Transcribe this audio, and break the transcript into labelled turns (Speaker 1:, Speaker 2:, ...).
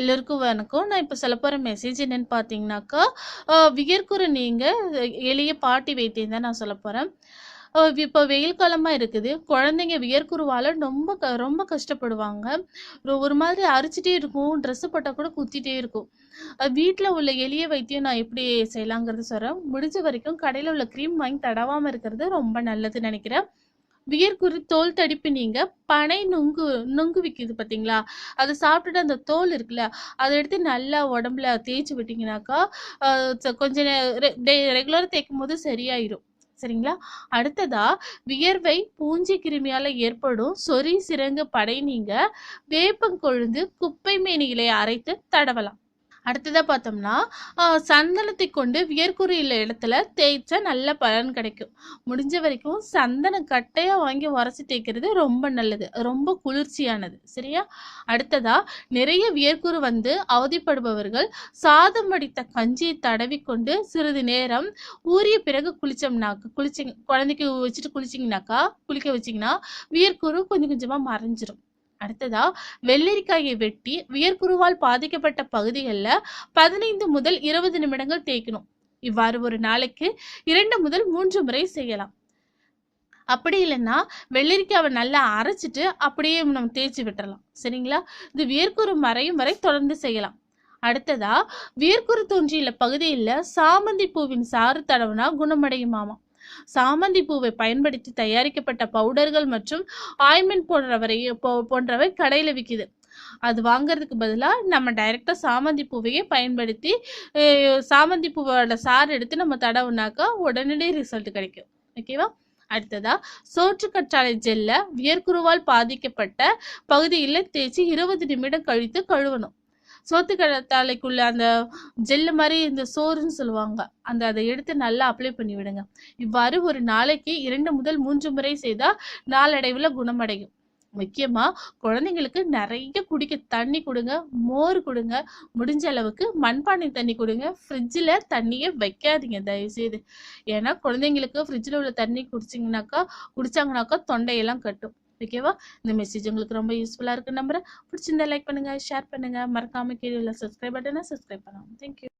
Speaker 1: எல்லோருக்கும் வணக்கம். நான் இப்போ சொல்ல போகிற மெசேஜ் என்னென்னு பார்த்தீங்கன்னாக்கா, வியர்க்குற நீங்கள் எளிய பாட்டி வைத்தியம் தான் நான் சொல்ல போகிறேன் இப்போ வெயில் காலமாக இருக்குது. குழந்தைங்க வியர்க்குருவால் ரொம்ப க ரொம்ப கஷ்டப்படுவாங்க. ஒரு மாதிரி அரிச்சிட்டே இருக்கும். ட்ரெஸ்ஸு போட்டால் கூட குத்திட்டே இருக்கும். வீட்டில் உள்ள எளிய வைத்தியம் நான் எப்படி செய்யலாங்கிறது சொல்கிறேன் முடிஞ்ச வரைக்கும் கடையில் உள்ள க்ரீம் வாங்கி தடவாமல் இருக்கிறது ரொம்ப நல்லதுன்னு நினைக்கிறேன் வியர்குரு தோல் தடிப்பு நீங்க பனை நுங்கு நுங்கு விற்கிது பார்த்தீங்களா? அதை சாப்பிட்டுட்டு அந்த தோல் இருக்குல்ல, அதை எடுத்து நல்லா உடம்புல தேய்ச்சு விட்டீங்கனாக்கா, ச கொஞ்ச ரெகுலராக தேய்க்கும் போது தேய்க்கும்போது சரியாயிரும். சரிங்களா? அடுத்ததா வியர்வை பூஞ்சி கிருமியால ஏற்படும் சொறி, சிறங்கு படை நீங்க வேப்பங்கொழுந்து, குப்பை மேனிகளை அரைத்து தடவலாம். அடுத்ததாக பார்த்தோம்னா, சந்தனத்தை கொண்டு வியர்க்குரு இடத்துல தேய்ச்சா நல்ல பலன் கிடைக்கும். முடிஞ்ச வரைக்கும் சந்தன கட்டையாக வாங்கி உரசி தேய்க்கிறது ரொம்ப நல்லது. ரொம்ப குளிர்ச்சியானது. சரியா? அடுத்ததா நிறைய வியர்க்குறு வந்து அவதிப்படுபவர்கள் சாதம் வடித்த கஞ்சியை தடவிக்கொண்டு சிறிது நேரம் ஊறிய பிறகு குளிச்சோம்னா குளிச்சிங் குழந்தைக்கு வச்சுட்டு குளிச்சிங்கனாக்கா குளிக்க வச்சீங்கன்னா, வியர்க்குறு கொஞ்சம் கொஞ்சமாக மறைஞ்சிரும். அடுத்ததா வெள்ளரிக்காயை வெட்டி வியர்குருவால் பாதிக்கப்பட்ட பகுதிகள்ல 15 முதல் 20 நிமிடங்கள் தேய்க்கணும். இவ்வாறு ஒரு நாளைக்கு இரண்டு முதல் மூன்று முறை செய்யலாம். அப்படி இல்லைன்னா வெள்ளரிக்காவ நல்லா அரைச்சிட்டு அப்படியே நம்ம தேய்ச்சு விட்டுறலாம். சரிங்களா? இது வியர்க்குரு மறையும் வரை தொடர்ந்து செய்யலாம். அடுத்ததா வியர்க்குரு தோன்றியுள்ள பகுதியில சாமந்தி பூவின் சாறு தடவுனா குணமடையுமாமா சாமந்தி பூவை பயன்படுத்தி தயாரிக்கப்பட்ட பவுடர்கள் மற்றும் ஆயின்மெண்ட் போன்றவரை போ போன்றவை கடையில விக்குது. அது வாங்குறதுக்கு பதிலா நம்ம டைரக்ட்டா சாமந்தி பூவையே பயன்படுத்தி, சாமந்தி பூவோட சாறு எடுத்து நம்ம தடவுனாக்கா உடனடி ரிசல்ட் கிடைக்கும். ஓகேவா? அடுத்ததா சோற்று கற்றாழை ஜெல்ல வியர்க்குருவால் பாதிக்கப்பட்ட பகுதியில தேய்ச்சி இருபது நிமிடம் கழித்து கழுவணும். சோத்து தலைக்குள்ளே அந்த ஜெல்லு மாதிரி இந்த சோறுன்னு சொல்லுவாங்க. அந்த அதை எடுத்து நல்லா அப்ளை பண்ணி விடுங்க. இவ்வாறு ஒரு நாளைக்கு இரண்டு முதல் மூன்று முறை செய்தால் நாளடைவில் குணமடையும். முக்கியமா குழந்தைங்களுக்கு நிறைய குடிக்க தண்ணி கொடுங்க மோர் கொடுங்க முடிஞ்ச அளவுக்கு மண்பானை தண்ணி கொடுங்க ஃப்ரிட்ஜில் தண்ணியே வைக்காதீங்க தயவுசெய்து. ஏன்னா குழந்தைங்களுக்கு ஃப்ரிட்ஜில் உள்ள தண்ணி குடிச்சிங்கனாக்கா குடிச்சாங்கனாக்கா தொண்டையெல்லாம் கட்டும். ஓகேவா? இந்த மெசேஜ் உங்களுக்கு ரொம்ப யூஸ்ஃபுல்லாக இருக்குன்னு நம்புகிறேன் பிடிச்சிருந்தா லைக் பண்ணுங்க, ஷேர் பண்ணுங்க. மறக்காம கீழே உள்ள சப்ஸ்கிரைப் பட்டனை சப்ஸ்கிரைப் பண்ணவும். Thank you.